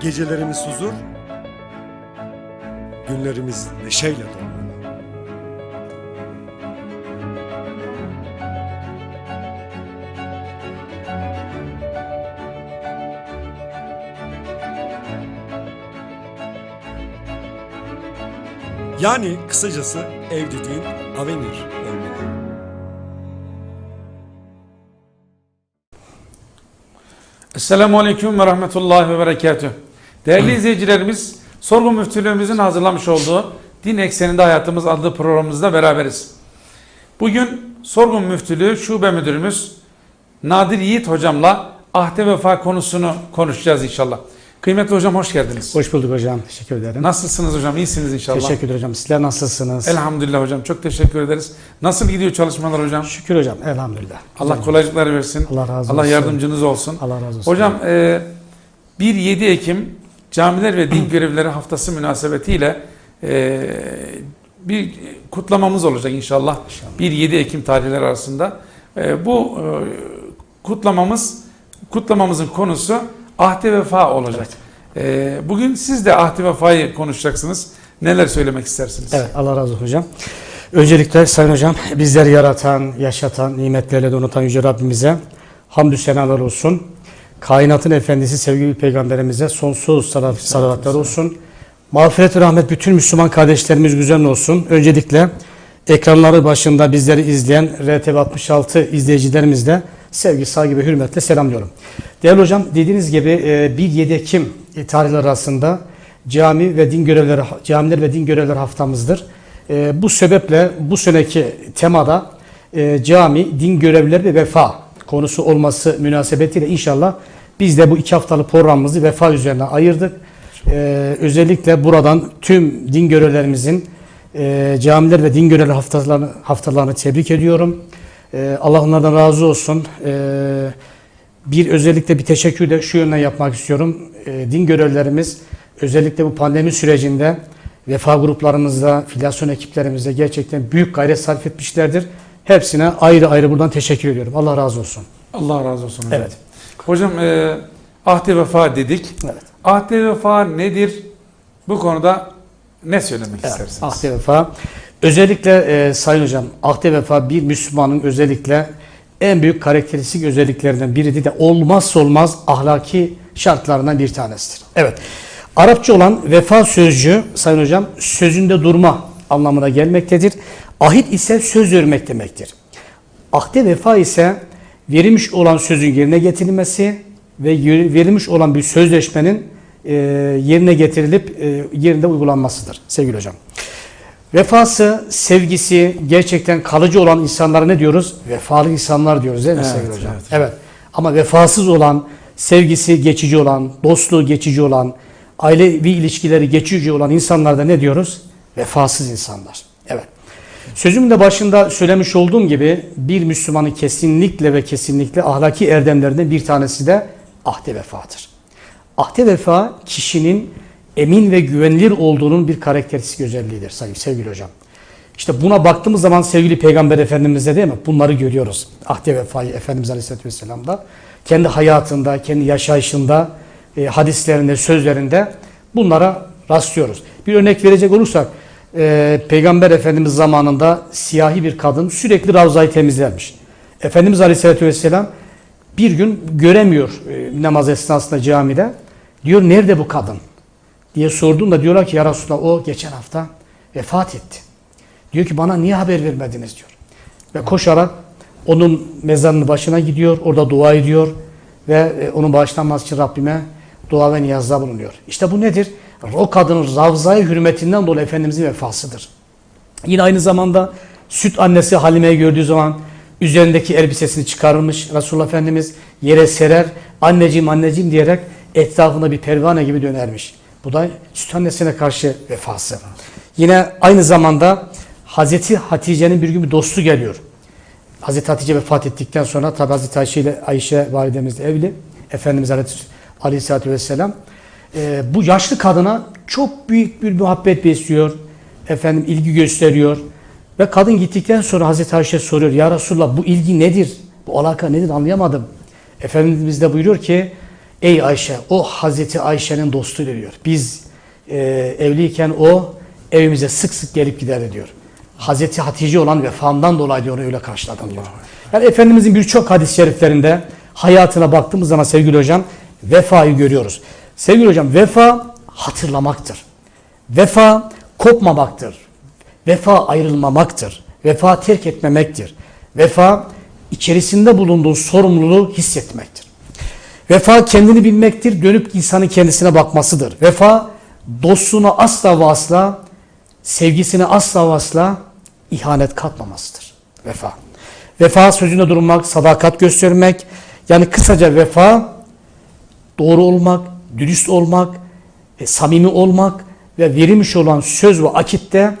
Gecelerimiz huzur, günlerimiz neşeyle dolu. Yani kısacası ev dediğin avenir olmalı. Esselamu Aleyküm ve Rahmetullahi ve Berekatüh. Değerli izleyicilerimiz, Sorgun Müftülüğümüzün hazırlamış olduğu Din Ekseninde Hayatımız adlı programımızda beraberiz. Bugün Sorgun Müftülüğü Şube Müdürümüz Nadir Yiğit Hocam'la ahde vefa konusunu konuşacağız inşallah. Kıymetli hocam hoş geldiniz. Hoş bulduk hocam. Teşekkür ederim. Nasılsınız hocam? İyisiniz inşallah. Teşekkür ederim hocam. Sizler nasılsınız? Elhamdülillah hocam. Çok teşekkür ederiz. Nasıl gidiyor çalışmalar hocam? Şükür hocam. Elhamdülillah. Allah Güzel. kolaylıklar versin. Allah razı olsun. Allah yardımcınız olsun. Allah razı olsun. Hocam e, 1-7 Ekim Camiler ve Din Görevlileri Haftası münasebetiyle e, bir kutlamamız olacak inşallah. 1-7 Ekim tarihleri arasında. E, bu e, kutlamamız kutlamamızın konusu ahde vefa olacak. E, bugün siz de ahde vefayı konuşacaksınız. Neler söylemek istersiniz? Evet Allah razı olsun hocam. Öncelikle Sayın Hocam bizleri yaratan, yaşatan, nimetlerle donutan Yüce Rabbimize hamdü senalar olsun. Kainatın efendisi sevgili peygamberimize sonsuz salavatlar olsun. Mağfiret ve rahmet bütün Müslüman kardeşlerimiz güzel olsun. Öncelikle ekranları başında bizleri izleyen RTV 66 izleyicilerimizle sevgi, saygı ve hürmetle selamlıyorum. Değerli hocam dediğiniz gibi e, 1-7 Ekim tarihleri arasında cami ve din görevleri camiler ve din görevleri haftamızdır. E, bu sebeple bu seneki temada e, cami, din görevlileri ve vefa konusu olması münasebetiyle inşallah biz de bu iki haftalık programımızı vefa üzerine ayırdık. E, özellikle buradan tüm din görevlerimizin e, camiler ve din görevleri haftalarını, haftalarını tebrik ediyorum. E, Allah onlardan razı olsun. E, bir özellikle bir teşekkür de şu yönden yapmak istiyorum. E, din görevlilerimiz özellikle bu pandemi sürecinde vefa gruplarımızda, filyasyon ekiplerimizde gerçekten büyük gayret sarf etmişlerdir. Hepsine ayrı ayrı buradan teşekkür ediyorum. Allah razı olsun. Allah razı olsun hocam. Evet. Hocam e, ahde vefa dedik. Evet. Ahde vefa nedir? Bu konuda ne söylemek istersiniz? Ahde vefa. Özellikle e, Sayın Hocam, ahde vefa bir Müslümanın özellikle en büyük karakteristik özelliklerinden biri de olmazsa olmaz ahlaki şartlarından bir tanesidir. Evet. Arapça olan vefa sözcüğü Sayın Hocam sözünde durma anlamına gelmektedir. Ahit ise söz vermek demektir. Ahde vefa ise verilmiş olan sözün yerine getirilmesi ve verilmiş olan bir sözleşmenin e, yerine getirilip e, yerinde uygulanmasıdır sevgili hocam. Vefası, sevgisi gerçekten kalıcı olan insanlara ne diyoruz? Vefalı insanlar diyoruz değil mi Evet, sevgili hocam? evet. Evet. Ama vefasız olan, sevgisi geçici olan, dostluğu geçici olan, ailevi ilişkileri geçici olan insanlarda ne diyoruz? Vefasız insanlar. Evet. Sözümün de başında söylemiş olduğum gibi bir Müslümanın kesinlikle ve kesinlikle ahlaki erdemlerinden bir tanesi de ahde vefadır. Ahde vefa kişinin emin ve güvenilir olduğunun bir karakteristik özelliğidir sayın sevgili hocam. İşte buna baktığımız zaman sevgili Peygamber Efendimiz'de değil mi? Bunları görüyoruz. Ahde vefayı Efendimiz Aleyhisselatü Vesselam'da. Kendi hayatında, kendi yaşayışında, e, hadislerinde, sözlerinde bunlara rastlıyoruz. Bir örnek verecek olursak e, Peygamber Efendimiz zamanında siyahi bir kadın sürekli Ravza'yı temizlermiş. Efendimiz Aleyhisselatü Vesselam bir gün göremiyor e, namaz esnasında camide. Diyor nerede bu kadın? diye sorduğunda diyorlar ki ya Resulallah o geçen hafta vefat etti. Diyor ki bana niye haber vermediniz diyor. Ve koşarak onun mezarının başına gidiyor, orada dua ediyor ve e, onun bağışlanması için Rabbime dua ve niyazda bulunuyor. İşte bu nedir? O kadının Ravza'ya hürmetinden dolayı Efendimizin vefasıdır. Yine aynı zamanda süt annesi Halime'yi gördüğü zaman üzerindeki elbisesini çıkarmış Resulullah Efendimiz yere serer anneciğim anneciğim diyerek etrafında bir pervane gibi dönermiş. Bu da süt annesine karşı vefası. Yine aynı zamanda Hazreti Hatice'nin bir gün bir dostu geliyor. Hazreti Hatice vefat ettikten sonra tabi Hazreti Ayşe ile Ayşe validemiz de evli. Efendimiz Aleyhisselatü Vesselam e, bu yaşlı kadına çok büyük bir muhabbet besliyor. Efendim ilgi gösteriyor. Ve kadın gittikten sonra Hazreti Ayşe soruyor. Ya Resulallah bu ilgi nedir? Bu alaka nedir anlayamadım. Efendimiz de buyuruyor ki Ey Ayşe o Hazreti Ayşe'nin dostuydu diyor. Biz e, evliyken o evimize sık sık gelip giderdi diyor. Hazreti Hatice olan vefamdan dolayı diyor onu öyle karşıladım diyor. Yani Efendimizin birçok hadis-i şeriflerinde hayatına baktığımız zaman sevgili hocam vefayı görüyoruz. Sevgili hocam vefa hatırlamaktır. Vefa kopmamaktır. Vefa ayrılmamaktır. Vefa terk etmemektir. Vefa içerisinde bulunduğu sorumluluğu hissetmektir. Vefa kendini bilmektir, dönüp insanın kendisine bakmasıdır. Vefa dostluğuna asla ve asla, sevgisine asla ve asla ihanet katmamasıdır. Vefa. Vefa sözünde durmak, sadakat göstermek. Yani kısaca vefa doğru olmak, dürüst olmak, e, samimi olmak ve verilmiş olan söz ve akitte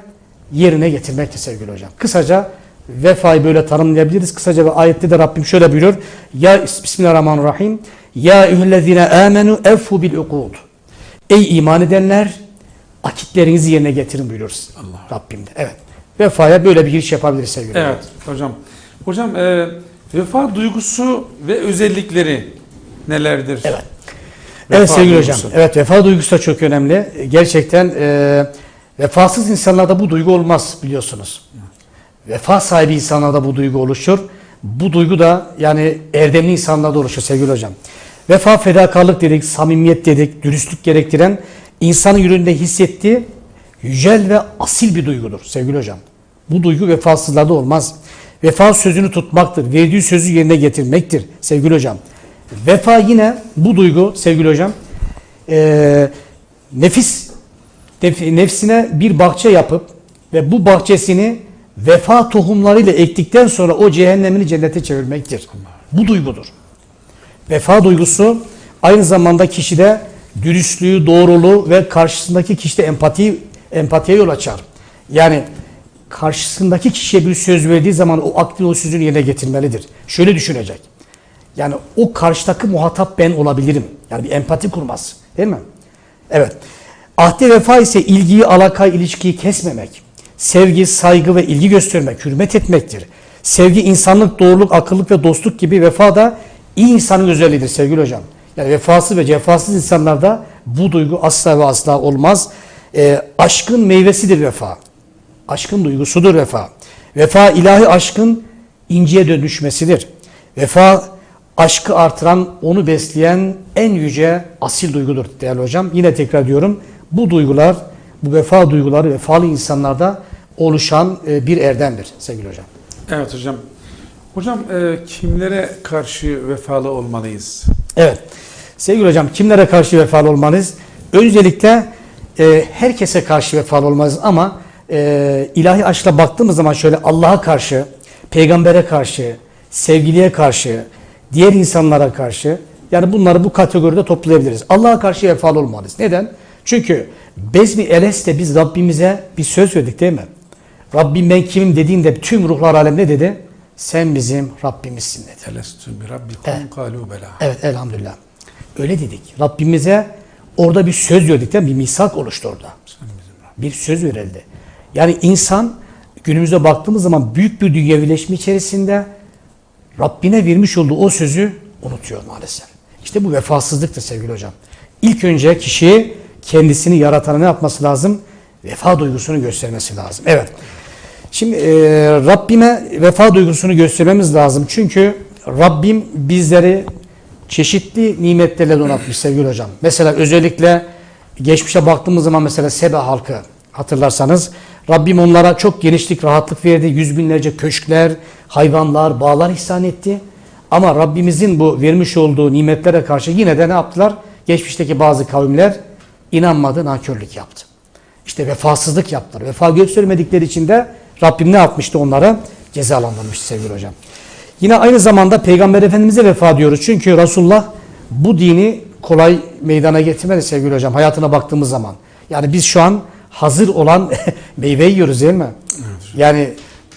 yerine getirmektir sevgili hocam. Kısaca vefayı böyle tanımlayabiliriz. Kısaca ve ayette de Rabbim şöyle buyuruyor. Ya Bismillahirrahmanirrahim. Ya eyyühellezine amenu effu bil ukud. Ey iman edenler akitlerinizi yerine getirin buyuruyoruz. Allah. Rabbim de. Evet. Vefaya böyle bir giriş yapabiliriz sevgili hocam. Evet hocam. Hocam e, vefa duygusu ve özellikleri nelerdir? Evet. Vefa evet sevgili duygusu. hocam. Evet vefa duygusu da çok önemli. Gerçekten e, vefasız insanlarda bu duygu olmaz biliyorsunuz. Vefa sahibi insanlarda bu duygu oluşur. Bu duygu da yani erdemli insanlarda oluşur sevgili hocam. Vefa fedakarlık dedik, samimiyet dedik, dürüstlük gerektiren insanın yüreğinde hissettiği yücel ve asil bir duygudur sevgili hocam. Bu duygu vefasızlarda olmaz. Vefa sözünü tutmaktır. Verdiği sözü yerine getirmektir sevgili hocam. Vefa yine bu duygu sevgili hocam eee, nefis nef- nefsine bir bahçe yapıp ve bu bahçesini vefa tohumlarıyla ektikten sonra o cehennemini cennete çevirmektir. Bu duygudur. Vefa duygusu aynı zamanda kişide dürüstlüğü, doğruluğu ve karşısındaki kişide empati empatiye yol açar. Yani karşısındaki kişiye bir söz verdiği zaman o aklı o sözünü yerine getirmelidir. Şöyle düşünecek. Yani o karşıdaki muhatap ben olabilirim. Yani bir empati kurmaz. Değil mi? Evet. Ahde vefa ise ilgiyi, alakayı, ilişkiyi kesmemek. Sevgi, saygı ve ilgi göstermek, hürmet etmektir. Sevgi, insanlık, doğruluk, akıllık ve dostluk gibi vefa da iyi insanın özelliğidir sevgili hocam. Yani vefasız ve cefasız insanlarda bu duygu asla ve asla olmaz. Ee, aşkın meyvesidir vefa. Aşkın duygusudur vefa. Vefa ilahi aşkın inciye dönüşmesidir. Vefa aşkı artıran, onu besleyen en yüce asil duygudur değerli hocam. Yine tekrar diyorum bu duygular, bu vefa duyguları vefalı insanlarda oluşan e, bir erdemdir sevgili hocam. Evet hocam. Hocam e, kimlere karşı vefalı olmalıyız? Evet. Sevgili hocam kimlere karşı vefalı olmalıyız? Öncelikle e, herkese karşı vefalı olmalıyız ama e, ilahi aşkla baktığımız zaman şöyle Allah'a karşı, peygambere karşı, sevgiliye karşı, diğer insanlara karşı yani bunları bu kategoride toplayabiliriz. Allah'a karşı vefalı olmalıyız. Neden? Çünkü Bezmi Eles'te biz Rabbimize bir söz verdik değil mi? Rabbim ben kimim dediğinde tüm ruhlar alem ne dedi? Sen bizim Rabbimizsin dedi. Elestü bi rabbikum Evet. kalu bela. Evet elhamdülillah. Öyle dedik. Rabbimize orada bir söz verdik değil mi? Bir misak oluştu orada. Bir söz verildi. Yani insan günümüze baktığımız zaman büyük bir dünyevileşme içerisinde Rabbine vermiş olduğu o sözü unutuyor maalesef. İşte bu vefasızlıktır sevgili hocam. İlk önce kişi kendisini yaratana ne yapması lazım? Vefa duygusunu göstermesi lazım. Evet. Şimdi e, Rabbime vefa duygusunu göstermemiz lazım. Çünkü Rabbim bizleri çeşitli nimetlerle donatmış sevgili hocam. Mesela özellikle geçmişe baktığımız zaman mesela Sebe halkı hatırlarsanız Rabbim onlara çok genişlik, rahatlık verdi. Yüz binlerce köşkler, hayvanlar, bağlar ihsan etti. Ama Rabbimizin bu vermiş olduğu nimetlere karşı yine de ne yaptılar? Geçmişteki bazı kavimler inanmadı, nankörlük yaptı. İşte vefasızlık yaptılar. Vefa göstermedikleri için de Rabbim ne yapmıştı onlara? Cezalandırmıştı sevgili hocam. Yine aynı zamanda Peygamber Efendimiz'e vefa diyoruz. Çünkü Resulullah bu dini kolay meydana getirmedi sevgili hocam. Hayatına baktığımız zaman. Yani biz şu an hazır olan meyve yiyoruz değil mi? Yani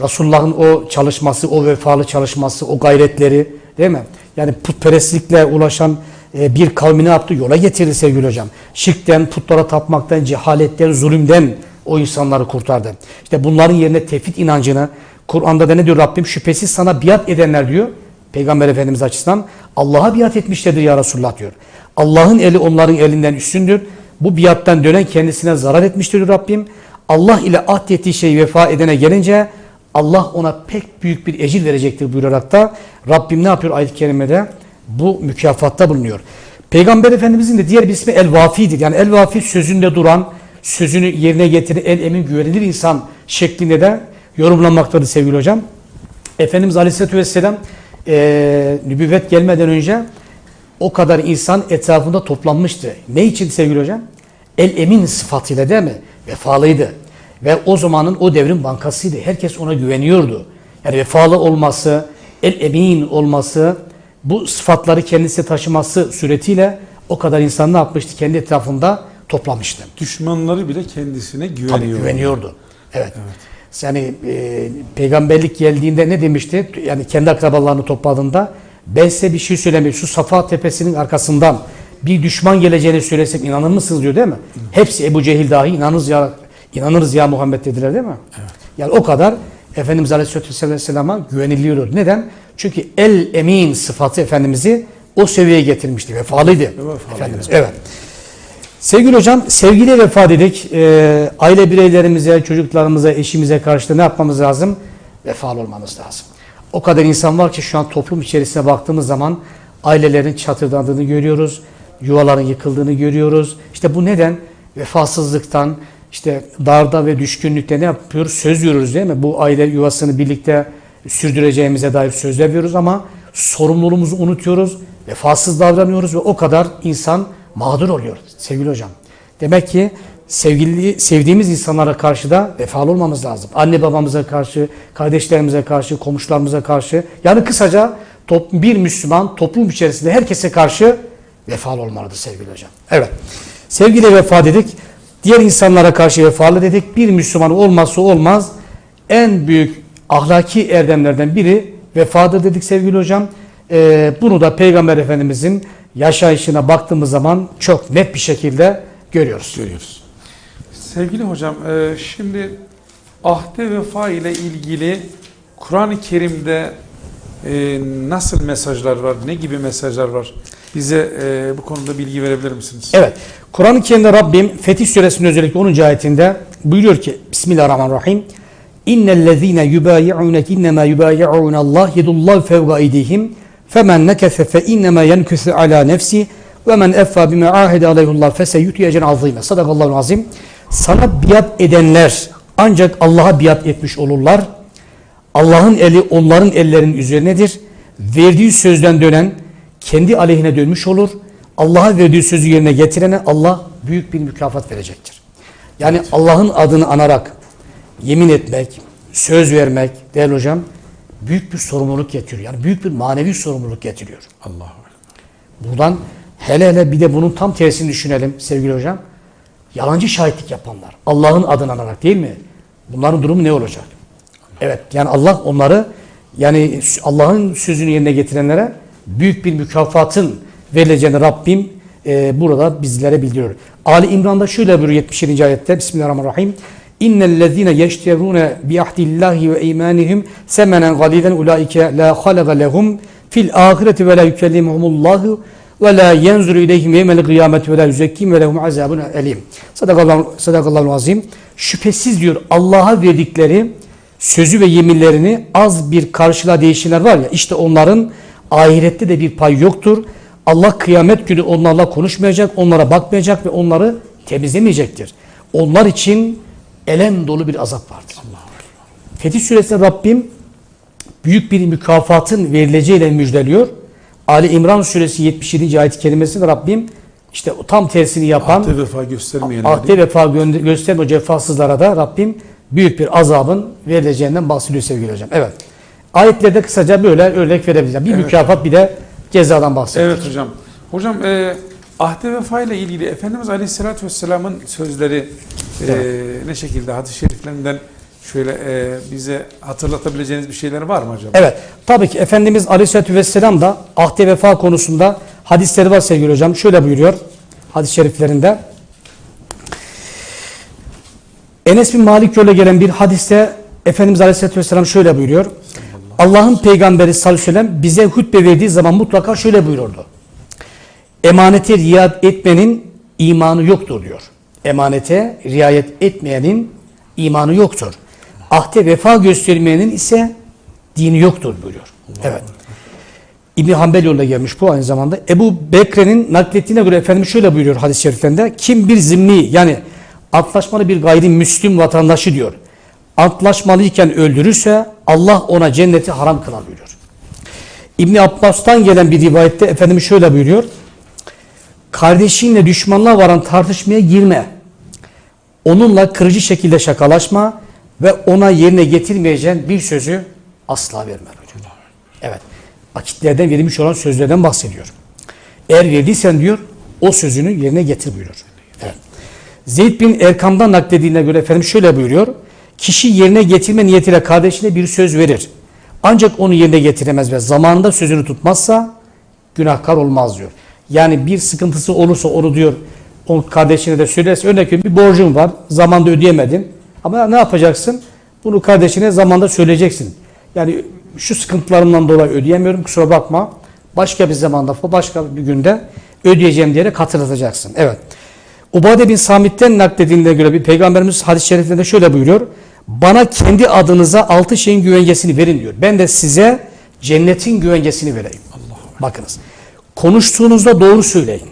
Resulullah'ın o çalışması, o vefalı çalışması, o gayretleri değil mi? Yani putperestlikle ulaşan e, bir kavmi ne yaptı? Yola getirdi sevgili hocam. Şirkten, putlara tapmaktan, cehaletten, zulümden o insanları kurtardı. İşte bunların yerine tevhid inancını, Kur'an'da da ne diyor Rabbim? Şüphesiz sana biat edenler diyor, Peygamber Efendimiz açısından Allah'a biat etmişlerdir ya Resulullah diyor. Allah'ın eli onların elinden üstündür. Bu biattan dönen kendisine zarar etmiştir diyor Rabbim. Allah ile ahdettiği şeyi vefa edene gelince Allah ona pek büyük bir ecir verecektir buyurarak da Rabbim ne yapıyor ayet-i kerimede? Bu mükafatta bulunuyor. Peygamber Efendimizin de diğer bir ismi El-Vafi'dir. Yani El-Vafi sözünde duran, sözünü yerine getiren, el emin güvenilir insan şeklinde de yorumlanmaktadır sevgili hocam. Efendimiz Aleyhisselatü Vesselam e, nübüvvet gelmeden önce o kadar insan etrafında toplanmıştı. Ne için sevgili hocam? El emin sıfatıyla değil mi? Vefalıydı. Ve o zamanın o devrin bankasıydı. Herkes ona güveniyordu. Yani vefalı olması, el emin olması, bu sıfatları kendisi taşıması suretiyle o kadar insan ne yapmıştı? Kendi etrafında toplamıştı. Düşmanları bile kendisine Tabii güveniyor. güveniyordu. Evet. Yani e, peygamberlik geldiğinde ne demişti? Yani kendi akrabalarını topladığında ben size bir şey söylemeyeyim. Şu Safa tepesinin arkasından bir düşman geleceğini söylesek inanır mısınız diyor değil mi? Hepsi Ebu Cehil dahi inanırız ya inanırız ya Muhammed dediler değil mi? Yani o kadar Efendimiz Aleyhisselatü Vesselam'a güveniliyordu. Neden? Çünkü el emin sıfatı Efendimiz'i o seviyeye getirmişti. Vefalıydı. Vefalıydı. Efendimiz. Evet. Sevgili hocam, sevgiyle vefa dedik. Ee, aile bireylerimize, çocuklarımıza, eşimize karşı da ne yapmamız lazım? Vefalı olmamız lazım. O kadar insan var ki şu an toplum içerisine baktığımız zaman ailelerin çatırdandığını görüyoruz. Yuvaların yıkıldığını görüyoruz. İşte bu neden? Vefasızlıktan, işte darda ve düşkünlükte ne yapıyoruz? Söz veriyoruz değil mi? Bu aile yuvasını birlikte sürdüreceğimize dair söz veriyoruz ama sorumluluğumuzu unutuyoruz. Vefasız davranıyoruz ve o kadar insan mağdur oluyor sevgili hocam. Demek ki sevgili sevdiğimiz insanlara karşı da vefalı olmamız lazım. Anne babamıza karşı, kardeşlerimize karşı, komşularımıza karşı. Yani kısaca top, bir Müslüman toplum içerisinde herkese karşı vefalı olmalıdır sevgili hocam. Evet. Sevgiyle vefa dedik. Diğer insanlara karşı vefalı dedik. Bir Müslüman olmazsa olmaz en büyük ahlaki erdemlerden biri vefadır dedik sevgili hocam. Ee, bunu da Peygamber Efendimizin yaşayışına baktığımız zaman çok net bir şekilde görüyoruz. görüyoruz. Sevgili hocam, e, şimdi ahde vefa ile ilgili Kur'an-ı Kerim'de e, nasıl mesajlar var, ne gibi mesajlar var? Bize e, bu konuda bilgi verebilir misiniz? Evet. Kur'an-ı Kerim'de Rabbim Fetih Suresinin özellikle 10. ayetinde buyuruyor ki Bismillahirrahmanirrahim. İnnellezîne yubâyi'ûneke innemâ yubâyi'ûnallâh yedullâhu fevga eydihim femen nekese fe innemâ yenküsü alâ nefsi ve men effâ bime âhede aleyhullah feseyütü ecen azîme. Sadakallahu azim. Sana biat edenler ancak Allah'a biat etmiş olurlar. Allah'ın eli onların ellerinin üzerinedir. Verdiği sözden dönen kendi aleyhine dönmüş olur. Allah'a verdiği sözü yerine getirene Allah büyük bir mükafat verecektir. Yani Allah'ın adını anarak yemin etmek, söz vermek değerli hocam büyük bir sorumluluk getiriyor. Yani büyük bir manevi sorumluluk getiriyor. Ekber. Buradan hele hele bir de bunun tam tersini düşünelim sevgili hocam. Yalancı şahitlik yapanlar. Allah'ın adını anarak değil mi? Bunların durumu ne olacak? Evet yani Allah onları yani Allah'ın sözünü yerine getirenlere büyük bir mükafatın verileceğini Rabbim e, burada bizlere bildiriyor. Ali İmran'da şöyle buyuruyor 77. ayette Bismillahirrahmanirrahim. İnnellezîne yeşterûne biahdillâhi ve imanihim semenen galîden ulaike la halaga lehum fil ahireti ve la yükellimuhumullahu ve la yenzuru ileyhim yevmel kıyameti ve la yüzekkim ve lehum azabun elim. Sadakallahu azim. Şüphesiz diyor Allah'a verdikleri sözü ve yeminlerini az bir karşılığa değişenler var ya işte onların ahirette de bir pay yoktur. Allah kıyamet günü onlarla konuşmayacak, onlara bakmayacak ve onları temizlemeyecektir. Onlar için elem dolu bir azap vardır. Fetih Suresi'nde Rabbim büyük bir mükafatın verileceğiyle müjdeliyor. Ali İmran Suresi 77. ayet-i kerimesinde Rabbim işte tam tersini yapan Ahde vefa göstermeyenleri. ahde vefa gö- gösteren o cefasızlara da Rabbim büyük bir azabın verileceğinden bahsediyor sevgili hocam. Evet. Ayetlerde kısaca böyle örnek verebiliriz. Bir Evet. mükafat bir de cezadan bahsediyor. Evet hocam. Hocam e, ahde vefa ile ilgili Efendimiz Aleyhisselatü Vesselam'ın sözleri e, ne şekilde hadis-i şeriflerinden şöyle e, bize hatırlatabileceğiniz bir şeyler var mı hocam? Evet. Tabii ki Efendimiz Aleyhisselatü Vesselam da ahde vefa konusunda hadisleri var sevgili hocam. Şöyle buyuruyor hadis-i şeriflerinde. Enes bin Malik yoluyla gelen bir hadiste Efendimiz Aleyhisselatü Vesselam şöyle buyuruyor. Allah'ın peygamberi sallallahu aleyhi ve sellem bize hutbe verdiği zaman mutlaka şöyle buyururdu. Emanete riayet etmenin imanı yoktur diyor. Emanete riayet etmeyenin imanı yoktur. Ahde vefa göstermeyenin ise dini yoktur buyuruyor. Evet. İbni Hanbel yoluna gelmiş bu aynı zamanda. Ebu Bekre'nin naklettiğine göre Efendimiz şöyle buyuruyor hadis-i şeriflerinde. Kim bir zimmi yani antlaşmalı bir gayrimüslim vatandaşı diyor. Antlaşmalıyken öldürürse Allah ona cenneti haram kılar buyuruyor. İbni Abbas'tan gelen bir rivayette Efendimiz şöyle buyuruyor. Kardeşinle düşmanlığa varan tartışmaya girme. Onunla kırıcı şekilde şakalaşma ve ona yerine getirmeyeceğin bir sözü asla verme. Evet. Akitlerden verilmiş olan sözlerden bahsediyor. Eğer verdiysen diyor o sözünü yerine getir buyuruyor. Evet. Zeyd bin Erkam'dan naklediğine göre Efendimiz şöyle buyuruyor. Kişi yerine getirme niyetiyle kardeşine bir söz verir. Ancak onu yerine getiremez ve zamanında sözünü tutmazsa günahkar olmaz diyor. Yani bir sıkıntısı olursa onu diyor o kardeşine de söylerse örnek veriyorum bir borcun var zamanda ödeyemedin ama ne yapacaksın? Bunu kardeşine zamanda söyleyeceksin. Yani şu sıkıntılarımdan dolayı ödeyemiyorum kusura bakma. Başka bir zamanda başka bir günde ödeyeceğim diyerek hatırlatacaksın. Evet. Ubade bin Samit'ten naklediğine göre bir peygamberimiz hadis-i şeriflerinde şöyle buyuruyor. Bana kendi adınıza altı şeyin güvencesini verin diyor. Ben de size cennetin güvencesini vereyim. Bakınız. Konuştuğunuzda doğru söyleyin.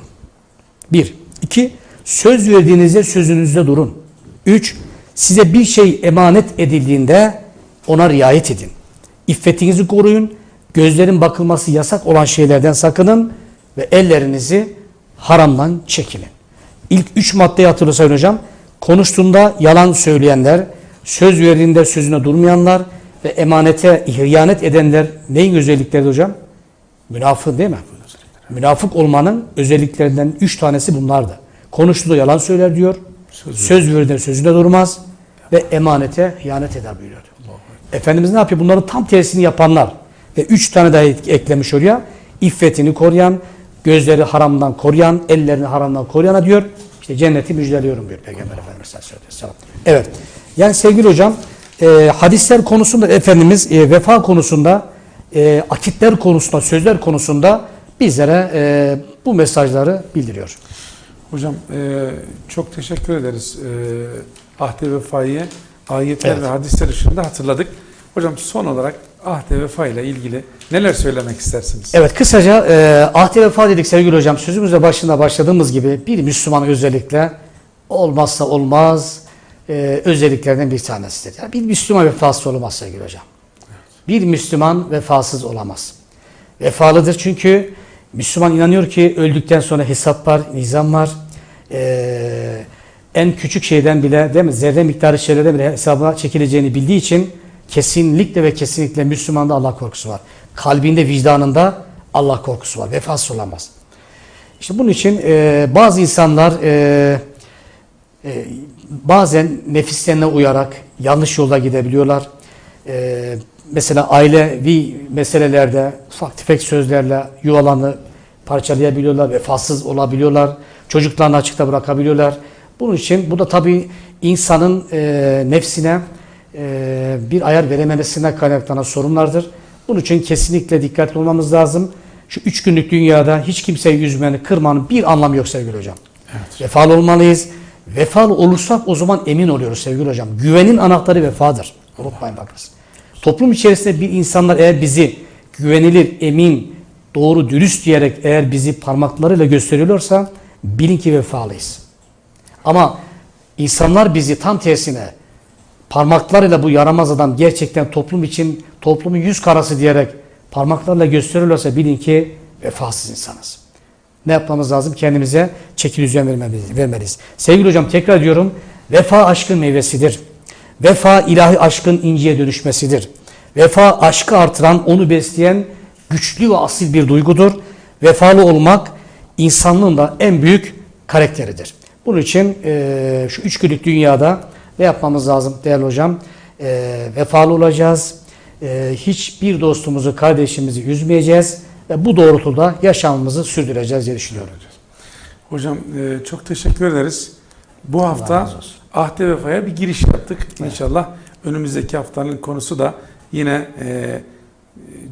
Bir. iki Söz verdiğinizde sözünüzde durun. Üç. Size bir şey emanet edildiğinde ona riayet edin. İffetinizi koruyun. Gözlerin bakılması yasak olan şeylerden sakının ve ellerinizi haramdan çekinin. İlk üç maddeyi hatırlıyorsa hocam. Konuştuğunda yalan söyleyenler, söz verdiğinde sözüne durmayanlar ve emanete ihanet edenler neyin özellikleri hocam? Münafık değil mi? Münafık olmanın özelliklerinden üç tanesi bunlardı. Konuştuğunda yalan söyler diyor. Söz verdiğinde sözünde durmaz ve emanete hıyanet eder buyuruyor. Efendimiz ne yapıyor? Bunların tam tersini yapanlar ve üç tane daha eklemiş oraya. İffetini koruyan, gözleri haramdan koruyan, ellerini haramdan koruyana diyor. İşte cenneti müjdeliyorum diyor Peygamber Efendimiz sallallahu aleyhi ve sellem. Evet. Yani sevgili hocam e, hadisler konusunda Efendimiz e, vefa konusunda e, akitler konusunda, sözler konusunda bizlere e, bu mesajları bildiriyor. Hocam e, çok teşekkür ederiz. E, ahde vefayı ayetler Evet. ve hadisler ışığında hatırladık. Hocam son olarak ahde vefa ile ilgili neler söylemek istersiniz? Evet kısaca e, ahde vefa dedik sevgili hocam. Sözümüzde başında başladığımız gibi bir Müslüman özellikle olmazsa olmaz e, özelliklerden bir tanesidir. Yani bir Müslüman vefasız olmaz sevgili hocam. Bir Müslüman vefasız olamaz. Vefalıdır çünkü Müslüman inanıyor ki öldükten sonra hesap var, nizam var. E, en küçük şeyden bile değil mi? Zerre miktarı şeylerden bile hesabına çekileceğini bildiği için kesinlikle ve kesinlikle Müslümanda Allah korkusu var. Kalbinde, vicdanında Allah korkusu var. Vefasız olamaz. İşte bunun için e, bazı insanlar e, e, bazen nefislerine uyarak yanlış yolda gidebiliyorlar. E, mesela ailevi meselelerde ufak tefek sözlerle yuvalarını parçalayabiliyorlar, vefasız olabiliyorlar, çocuklarını açıkta bırakabiliyorlar. Bunun için bu da tabii insanın e, nefsine bir ayar verememesine kaynaklanan sorunlardır. Bunun için kesinlikle dikkatli olmamız lazım. Şu üç günlük dünyada hiç kimseyi üzmenin, kırmanın bir anlamı yok sevgili hocam. Vefalı olmalıyız. Vefalı olursak o zaman emin oluyoruz sevgili hocam. Güvenin anahtarı vefadır. Unutmayın bakınız. Toplum içerisinde bir insanlar eğer bizi güvenilir, emin, doğru, dürüst diyerek eğer bizi parmaklarıyla gösteriyorlarsa bilin ki vefalıyız. Ama insanlar bizi tam tersine parmaklarıyla bu yaramaz adam gerçekten toplum için toplumun yüz karası diyerek parmaklarla gösteriyorlarsa bilin ki vefasız insanız. Ne yapmamız lazım? Kendimize çeki düzen vermeliyiz. vermeliyiz. Sevgili hocam tekrar diyorum. Vefa aşkın meyvesidir. Vefa ilahi aşkın inciye dönüşmesidir. Vefa aşkı artıran, onu besleyen güçlü ve asil bir duygudur. Vefalı olmak insanlığın da en büyük karakteridir. Bunun için e, şu üç günlük dünyada ne yapmamız lazım değerli hocam? E, vefalı olacağız. E, hiçbir dostumuzu, kardeşimizi üzmeyeceğiz. Ve bu doğrultuda yaşamımızı sürdüreceğiz diye düşünüyorum. Hocam e, çok teşekkür ederiz. Bu hafta ahde vefaya bir giriş yaptık. İnşallah önümüzdeki haftanın konusu da yine e,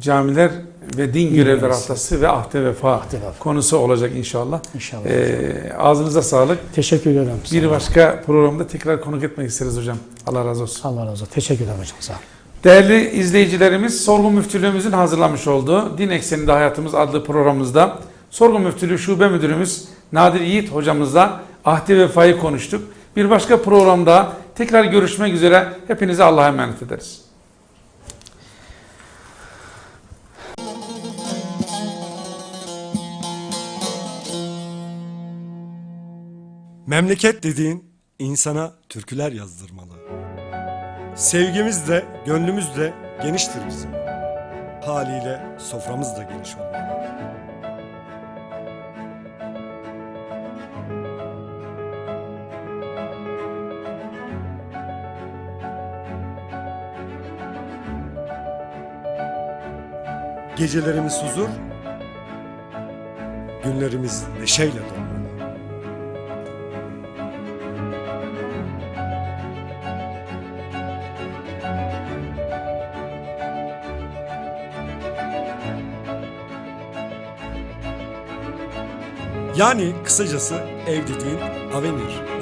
camiler ve din görevleri haftası ve ahde vefa Ahde vefa. konusu olacak inşallah. İnşallah. Ee, ağzınıza sağlık. Teşekkür ederim. Bir başka programda tekrar konuk etmek isteriz hocam. Allah razı olsun. Allah razı olsun. Teşekkür ederim hocam. Sağ olun. Değerli izleyicilerimiz, Sorgu Müftülüğümüzün hazırlamış olduğu Din Ekseninde Hayatımız adlı programımızda Sorgu Müftülüğü Şube Müdürümüz Nadir Yiğit hocamızla ahdi vefayı konuştuk. Bir başka programda tekrar görüşmek üzere. Hepinize Allah'a emanet ederiz. Memleket dediğin insana türküler yazdırmalı. Sevgimiz de gönlümüz de geniştir bizim. Haliyle soframız da geniş olmalı. Gecelerimiz huzur, günlerimiz neşeyle dolmalı. Yani kısacası ev dediğin avenir.